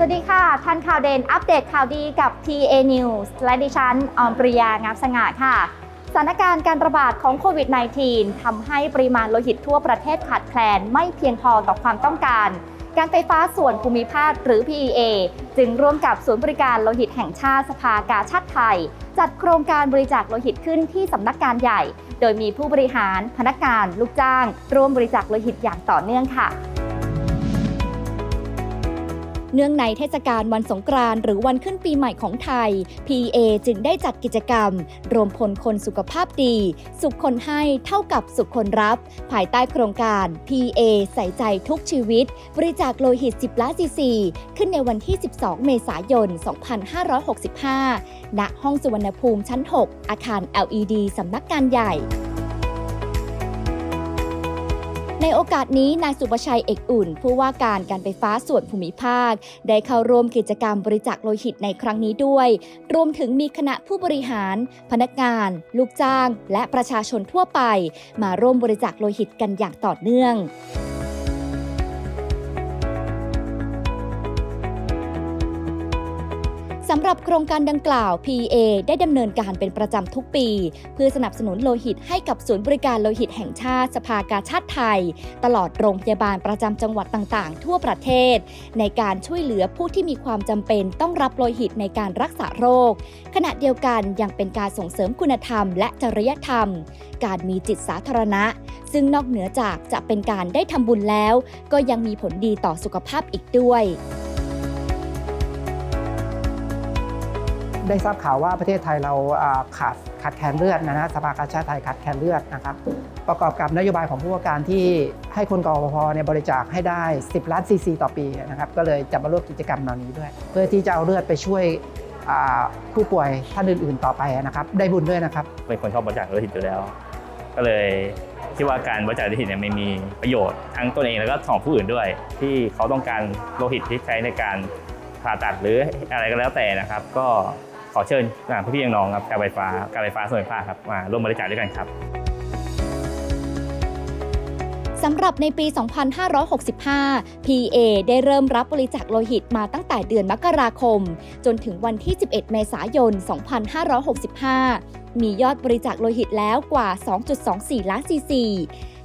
สวัสดีค่ะทันข่าวเด่นอัปเดตข่าวดีกับ PA News และดิฉันออมปริยางามสง่าค่ะสถานการณ์การระบาดของโควิด -19 ทำให้ปริมาณโลหิตทั่วประเทศขาดแคลนไม่เพียงพอต่อความต้องการ การไฟฟ้าส่วนภูมิภาคหรือ PEA จึงร่วมกับศูนย์บริการโลหิตแห่งชาติสภากาชาติไทย จัดโครงการบริจาคโลหิตขึ้นที่สำนักงานใหญ่ โดยมีผู้บริหาร พนักงาน ลูกจ้าง ร่วมบริจาคโลหิตอย่างต่อเนื่องค่ะ เนื่องในเทศกาลวันสงกรานต์หรือวันขึ้นปีใหม่ของไทย PA จึงได้จัดกิจกรรม รวมพลคนสุขภาพดี สุขคนให้เท่ากับสุขคนรับ ภายใต้โครงการ PA ใส่ใจทุกชีวิต บริจาคโลหิต 10 ล้านซีซีขึ้นในวันที่ 12 เมษายน 2565 ณ ห้องสุวรรณภูมิชั้น 6 อาคาร LED สำนักงานใหญ่ ในโอกาสนี้นายสุประชัยเอกอุ่น ผู้ว่าการการไฟฟ้าส่วนภูมิภาค ได้เข้าร่วมกิจกรรมบริจาคโลหิตในครั้งนี้ด้วย รวมถึงมีคณะผู้บริหาร พนักงาน ลูกจ้าง และประชาชนทั่วไป มาร่วมบริจาคโลหิตกันอย่างต่อเนื่อง สำหรับโครงการดังกล่าว PA ได้ดำเนินการเป็นประจำทุกปี เพื่อสนับสนุนโลหิตให้กับศูนย์บริการโลหิตแห่งชาติสภากาชาติไทย ตลอดโรงพยาบาลประจำจังหวัดต่างๆ ทั่วประเทศ ในการช่วยเหลือผู้ที่มีความจำเป็นต้องรับโลหิตในการรักษาโรค ขณะเดียวกันยังเป็นการส่งเสริมคุณธรรม และจริยธรรม การมีจิตสาธารณะ ซึ่งนอกเหนือจากจะเป็นการได้ทำบุญแล้ว ก็ยังมีผลดีต่อสุขภาพอีกด้วย ได้ทราบข่าวว่าประเทศไทยเราขาดขาดแคลนเลือดนะฮะสภากาชาติไทยขาดแคลนเลือดนะครับประกอบกับนโยบายของผู้ว่าการที่ให้คนกอพเนี่ยบริจาคให้ได้ 10 ล้านซีซีต่อปีนะครับก็เลยจะมาร่วมกิจกรรมเหล่านี้ด้วย เพื่อที่จะเอาเลือดไปช่วยผู้ป่วยท่านอื่น ๆ ต่อไปนะครับ ได้บุญด้วยนะครับ เป็นคนชอบบริจาคโลหิตอยู่แล้ว ก็เลยคิดว่าการบริจาคโลหิตเนี่ยไม่มีประโยชน์ทั้งตนเองแล้วก็ของผู้อื่นด้วย ที่เขาต้องการโลหิตที่ใช้ในการผ่าตัดหรืออะไรก็แล้วแต่นะครับ ก็ อเชิญพี่ๆน้องๆครับการไฟฟ้าการไฟฟ้าส่วนภูมิภาคครับมาร่วมบริจาคด้วยกันครับสำหรับในปี 2565 PA ได้เริ่มรับบริจาคโลหิตมาตั้งแต่เดือนมกราคม จนถึงวันที่ 11 เมษายน 2565 มียอดบริจาคโลหิตแล้วกว่า 2.24 ล้านซีซี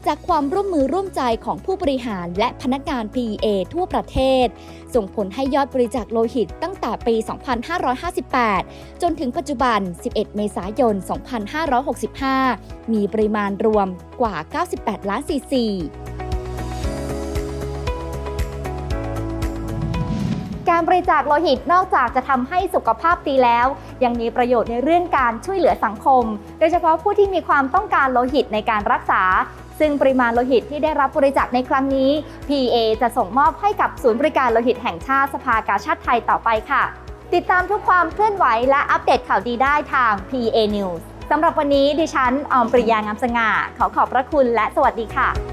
จากความร่วมมือร่วมใจของผู้บริหารและพนักงาน PA ทั่วประเทศ ส่งผลให้ยอดบริจาคโลหิตตั้งแต่ปี 2558 จนถึงปัจจุบัน 11 เมษายน 2565 มีปริมาณรวมกว่า 98 ล้านซีซีการบริจาคโลหิตนอกจากจะทำให้สุขภาพดีแล้ว ยังมีประโยชน์ในเรื่องการช่วยเหลือสังคม โดยเฉพาะผู้ที่มีความต้องการโลหิตในการรักษา ซึ่งปริมาณโลหิตที่ได้รับบริจาคในครั้งนี้ PA จะส่งมอบให้กับศูนย์บริการโลหิตแห่งชาติสภากาชาติไทยต่อไปค่ะ ติดตามทุกความเคลื่อนไหวและอัปเดตข่าวดีได้ทาง PA News สำหรับวันนี้ดิฉันออมปริยางามสง่า ขอขอบพระคุณและสวัสดีค่ะ